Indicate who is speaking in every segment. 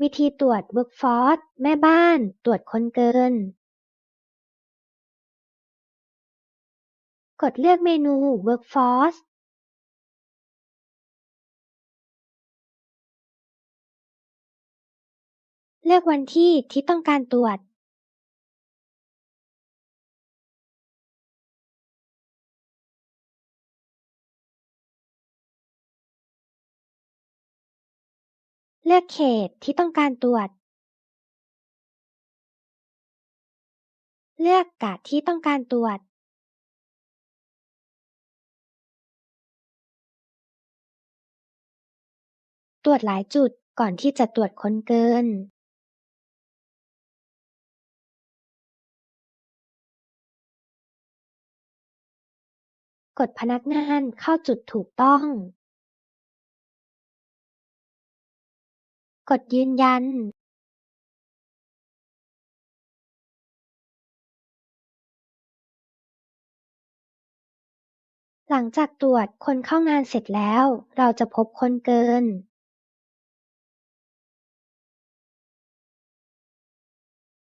Speaker 1: วิธีตรวจ Workforce แม่บ้าน ตรวจคนเกิน กดเลือกเมนู Workforce เลือกวันที่ที่ต้องการตรวจ เลือกเขตที่ต้องการตรวจ เลือกกะที่ต้องการตรวจตรวจหลายจุดก่อนที่จะตรวจคนเกิน กดพนักงานเข้าจุดถูกต้อง กดยืนยันหลังจากตรวจคนเข้างานเสร็จแล้ว เราจะพบคนเกิน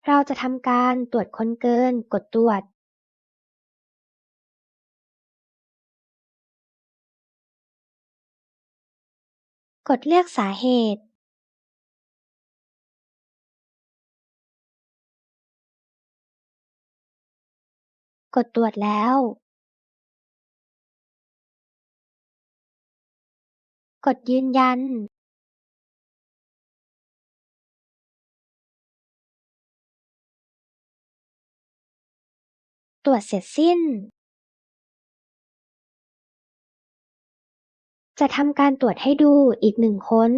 Speaker 1: เราจะทำการตรวจคนเกิน กดตรวจ กดเลือกสาเหตุ กดตรวจแล้วกดยืนยันตรวจเสร็จสิ้น จะทำการตรวจให้ดูอีกหนึ่งคน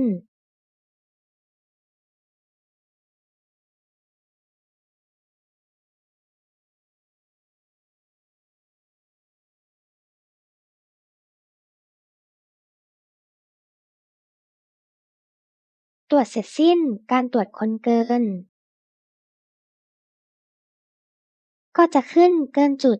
Speaker 1: ตรวจเสร็จสิ้นการตรวจคนเกิน ก็จะขึ้นเกินจุด